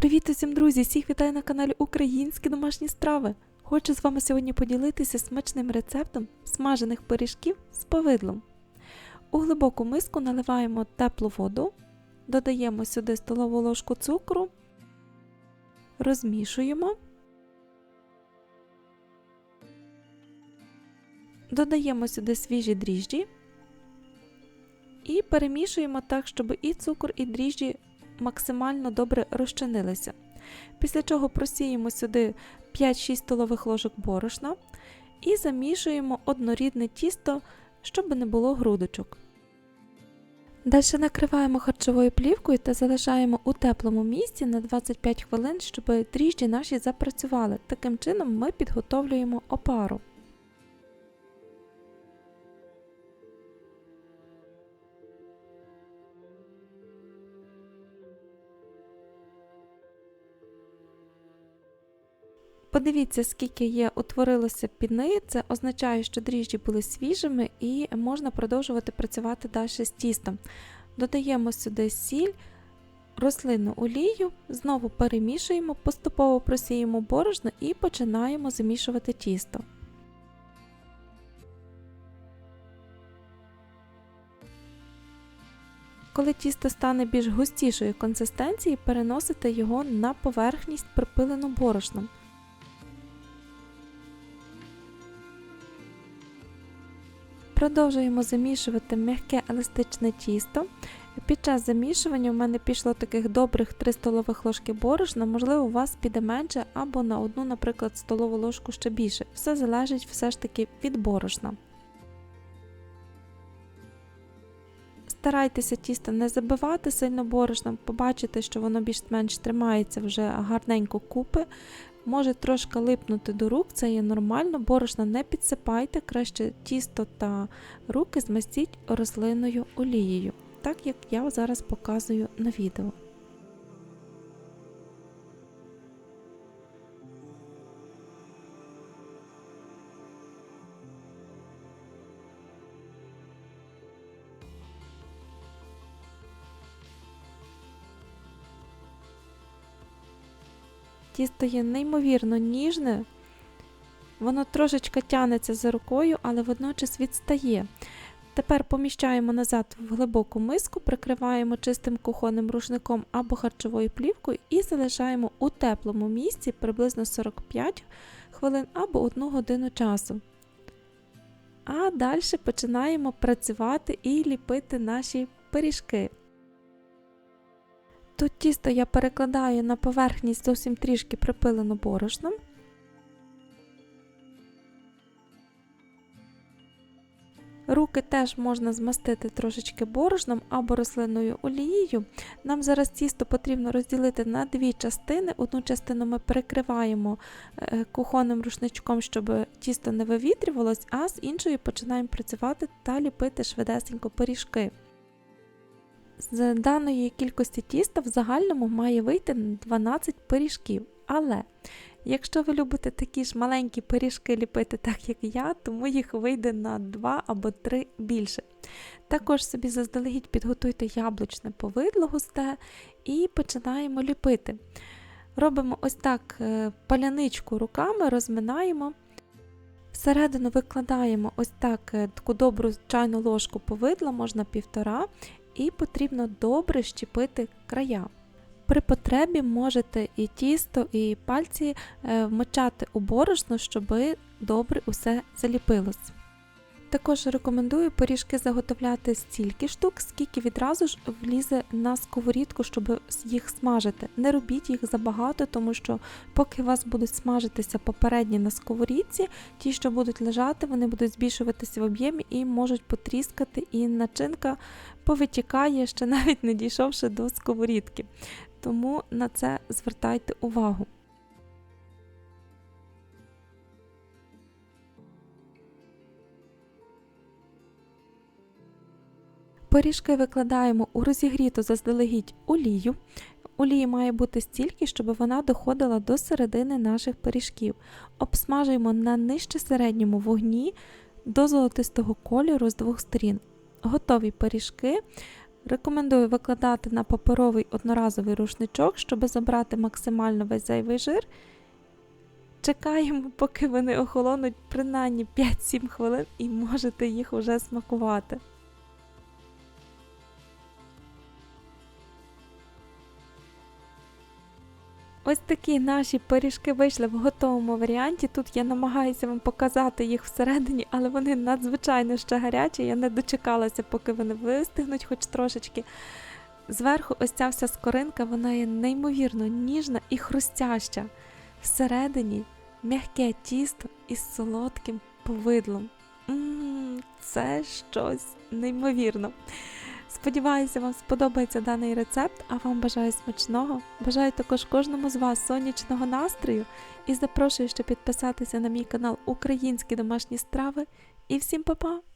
Привіт усім, друзі! Всіх вітаю на каналі Українські домашні страви. Хочу з вами сьогодні поділитися смачним рецептом смажених пиріжків з повидлом. У глибоку миску наливаємо теплу воду, додаємо сюди столову ложку цукру, розмішуємо, додаємо сюди свіжі дріжджі і перемішуємо так, щоб і цукор, і дріжджі максимально добре розчинилися. Після чого просіємо сюди 5-6 столових ложок борошна і замішуємо однорідне тісто, щоб не було грудочок. Далі накриваємо харчовою плівкою та залишаємо у теплому місці на 25 хвилин, щоб дріжджі наші запрацювали. Таким чином ми підготовлюємо опару. Подивіться, скільки є утворилося піни, це означає, що дріжджі були свіжими і можна продовжувати працювати далі з тістом. Додаємо сюди сіль, рослинну олію, знову перемішуємо, поступово просіємо борошно і починаємо замішувати тісто. Коли тісто стане більш густішої консистенції, переносите його на поверхність припилену борошном. Продовжуємо замішувати м'яке еластичне тісто. Під час замішування в мене пішло таких добрих 3 столових ложки борошна, можливо, у вас піде менше або на одну, наприклад, столову ложку ще більше. Все залежить все ж таки від борошна. Старайтеся тісто не забивати сильно борошном, побачите, що воно більш-менш тримається вже гарненько купи. Може трошки липнути до рук, це є нормально, борошна не підсипайте, краще тісто та руки змастіть рослинною олією, так як я зараз показую на відео. Тісто є неймовірно ніжне, воно трошечки тянеться за рукою, але водночас відстає. Тепер поміщаємо назад в глибоку миску, прикриваємо чистим кухонним рушником або харчовою плівкою і залишаємо у теплому місці приблизно 45 хвилин або 1 годину часу. А далі починаємо працювати і ліпити наші пиріжки. Тут тісто я перекладаю на поверхність зовсім трішки припилену борошном. Руки теж можна змастити трошечки борошном або рослинною олією. Нам зараз тісто потрібно розділити на дві частини. Одну частину ми перекриваємо е, кухонним рушничком, щоб тісто не вивітрювалось, а з іншою починаємо працювати та ліпити швидесенько пиріжки. З даної кількості тіста в загальному має вийти 12 пиріжків. Але якщо ви любите такі ж маленькі пиріжки ліпити, так як я, тому їх вийде на 2 або 3 більше. Також собі заздалегідь підготуйте яблучне повидло густе і починаємо ліпити. Робимо ось так е, паляничку руками, розминаємо. Всередину викладаємо ось так е, таку добру чайну ложку повидла, можна півтора, і потрібно добре щепити края. При потребі можете і тісто, і пальці е, вмочати у борошно, щоб добре усе заліпилось. Також рекомендую пиріжки заготовляти стільки штук, скільки відразу ж влізе на сковорідку, щоб їх смажити. Не робіть їх забагато, тому що поки у вас будуть смажитися попередні на сковорідці, ті, що будуть лежати, вони будуть збільшуватися в об'ємі і можуть потріскати, і начинка повитікає, ще навіть не дійшовши до сковорідки. Тому на це звертайте увагу. Пиріжки викладаємо у розігріту заздалегідь олію. Олії має бути стільки, щоб вона доходила до середини наших пиріжків. Обсмажуємо на нижче середньому вогні до золотистого кольору з двох сторін. Готові пиріжки Рекомендую викладати на паперовий одноразовий рушничок, щоб забрати максимально весь зайвий жир. Чекаємо, поки вони охолонуть принаймні 5-7 хвилин і можете їх уже смакувати. Ось такі наші пиріжки вийшли в готовому варіанті. Тут я намагаюся вам показати їх всередині, але вони надзвичайно ще гарячі. Я не дочекалася, поки вони вистигнуть хоч трошечки. Зверху ось ця вся скоринка, вона є неймовірно ніжна і хрустяща. Всередині м'яке тісто із солодким повидлом. М, Це щось неймовірно. Сподіваюся, вам сподобається даний рецепт, а вам бажаю смачного. Бажаю також кожному з вас сонячного настрою і запрошую ще підписатися на мій канал Українські домашні страви. І всім па-па!